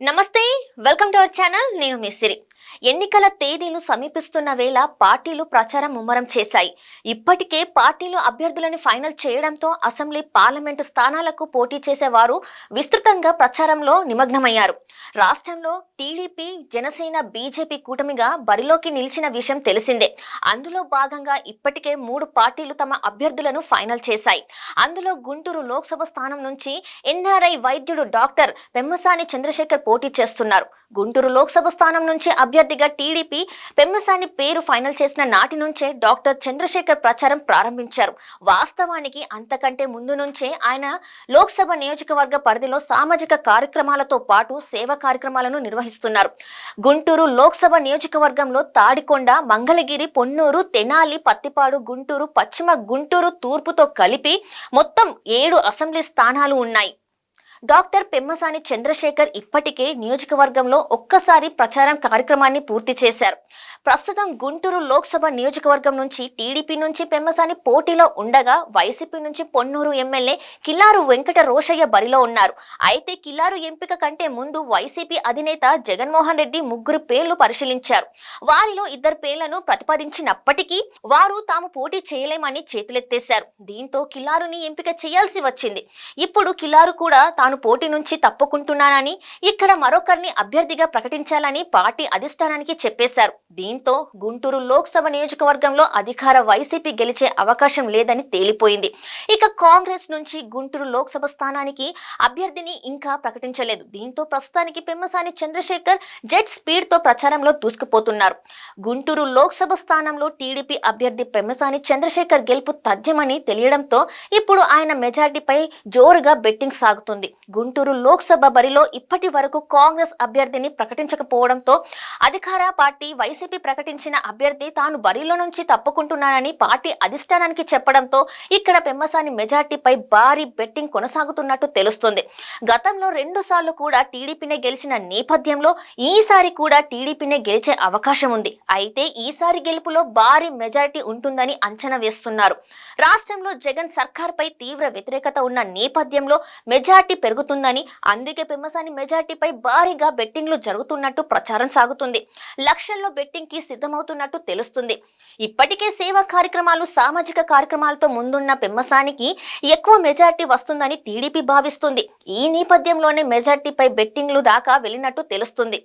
నమస్తే welcome to our channel నేను మిస్సిరి ఎన్నికల తేదీలు సమీపిస్తున్న వేళ పార్టీలు ప్రచారం ముమ్మరం చేశాయి. ఇప్పటికే పార్టీలు అభ్యర్థులను ఫైనల్ చేయడంతో అసెంబ్లీ పార్లమెంటు స్థానాలకు పోటీ చేసేవారు విస్తృతంగా ప్రచారంలో నిమగ్నమయ్యారు. రాష్ట్రంలో టీడీపీ జనసేన బీజేపీ కూటమిగా బరిలోకి నిలిచిన విషయం తెలిసిందే. అందులో భాగంగా ఇప్పటికే మూడు పార్టీలు తమ అభ్యర్థులను ఫైనల్ చేశాయి. అందులో గుంటూరు లోక్సభ స్థానం నుంచి ఎన్ఆర్ఐ వైద్యుడు డాక్టర్ పెమ్మసాని చంద్రశేఖర్ పోటీ చేస్తున్నారు. గుంటూరు లోక్సభ స్థానం నుంచి అభ్యర్థిగా టీడీపీ పెమ్మసాని పేరు ఫైనల్ చేసిన నాటి నుంచే డాక్టర్ చంద్రశేఖర్ ప్రచారం ప్రారంభించారు. వాస్తవానికి అంతకంటే ముందు నుంచే ఆయన లోక్సభ నియోజకవర్గ పరిధిలో సామాజిక కార్యక్రమాలతో పాటు సేవా కార్యక్రమాలను నిర్వహిస్తున్నారు. గుంటూరు లోక్సభ నియోజకవర్గంలో తాడికొండ మంగళగిరి పొన్నూరు తెనాలి పత్తిపాడు గుంటూరు పశ్చిమ గుంటూరు తూర్పుతో కలిపి మొత్తం ఏడు అసెంబ్లీ స్థానాలు ఉన్నాయి. డాక్టర్ పెమ్మసాని చంద్రశేఖర్ ఇప్పటికే నియోజకవర్గంలో ఒక్కసారి ప్రచారం కార్యక్రమాన్ని పూర్తి చేశారు. ప్రస్తుతం గుంటూరు లోక్సభ నియోజకవర్గం నుంచి టీడీపీ నుంచి పెమ్మసాని పోటీలో ఉండగా వైసీపీ నుంచి పొన్నూరు ఎమ్మెల్యే కిల్లారు వెంకట రోషయ్య బరిలో ఉన్నారు. అయితే కిల్లారు ఎంపిక కంటే ముందు వైసీపీ అధినేత జగన్మోహన్ రెడ్డి ముగ్గురు పేర్లు పరిశీలించారు. వారిలో ఇద్దరు పేర్లను ప్రతిపాదించినప్పటికీ వారు తాము పోటీ చేయలేమని చేతులెత్తేశారు. దీంతో కిల్లారుని ఎంపిక చేయాల్సి వచ్చింది. ఇప్పుడు కిల్లారు కూడా తాను పోటీ నుంచి తప్పుకుంటున్నానని ఇక్కడ మరొకరిని అభ్యర్థిగా ప్రకటించాలని పార్టీ అధిష్టానానికి చెప్పేశారు. దీంతో గుంటూరు లోక్సభ నియోజకవర్గంలో అధికార వైసీపీ గెలిచే అవకాశం లేదని తేలిపోయింది. ఇక కాంగ్రెస్ నుంచి గుంటూరు లోక్సభ స్థానానికి అభ్యర్థిని ఇంకా ప్రకటించలేదు. దీంతో ప్రస్తుతానికి పెమ్మసాని చంద్రశేఖర్ జెట్ స్పీడ్తో ప్రచారంలో దూసుకుపోతున్నారు. గుంటూరు లోక్సభ స్థానంలో టీడీపీ అభ్యర్థి పెమ్మసాని చంద్రశేఖర్ గెలుపు తథ్యమని తెలియడంతో ఇప్పుడు ఆయన మెజార్టీపై జోరుగా బెట్టింగ్ సాగుతుంది. గుంటూరు లోక్సభ బరిలో ఇప్పటి వరకు కాంగ్రెస్ అభ్యర్థిని ప్రకటించకపోవడంతో అధికార పార్టీ వైసీపీ ప్రకటించిన అభ్యర్థి తాను బరిలో నుంచి తప్పుకుంటున్నానని పార్టీ అధిష్టానానికి చెప్పడంతో ఇక్కడ పెమ్మసాని మెజార్టీపై భారీ బెట్టింగ్ కొనసాగుతున్నట్టు తెలుస్తుంది. గతంలో రెండు సార్లు కూడా టీడీపీనే గెలిచిన నేపథ్యంలో ఈసారి కూడా టీడీపీనే గెలిచే అవకాశం ఉంది. అయితే ఈసారి గెలుపులో భారీ మెజారిటీ ఉంటుందని అంచనా వేస్తున్నారు. రాష్ట్రంలో జగన్ సర్కార్పై తీవ్ర వ్యతిరేకత ఉన్న నేపథ్యంలో మెజార్టీ పెరుగుతుందని అందుకే పెమ్మసాని మెజార్టీపై భారీగా బెట్టింగ్లు జరుగుతున్నట్టు ప్రచారం సాగుతుంది. లక్షల్లో బెట్టింగ్కి సిద్ధమవుతున్నట్టు తెలుస్తుంది. ఇప్పటికే సేవా కార్యక్రమాలు సామాజిక కార్యక్రమాలతో ముందున్న పెమ్మసానికి ఎక్కువ మెజార్టీ వస్తుందని టీడీపీ భావిస్తుంది. ఈ నేపథ్యంలోనే మెజార్టీపై బెట్టింగ్లు దాకా వెళ్ళినట్టు తెలుస్తుంది.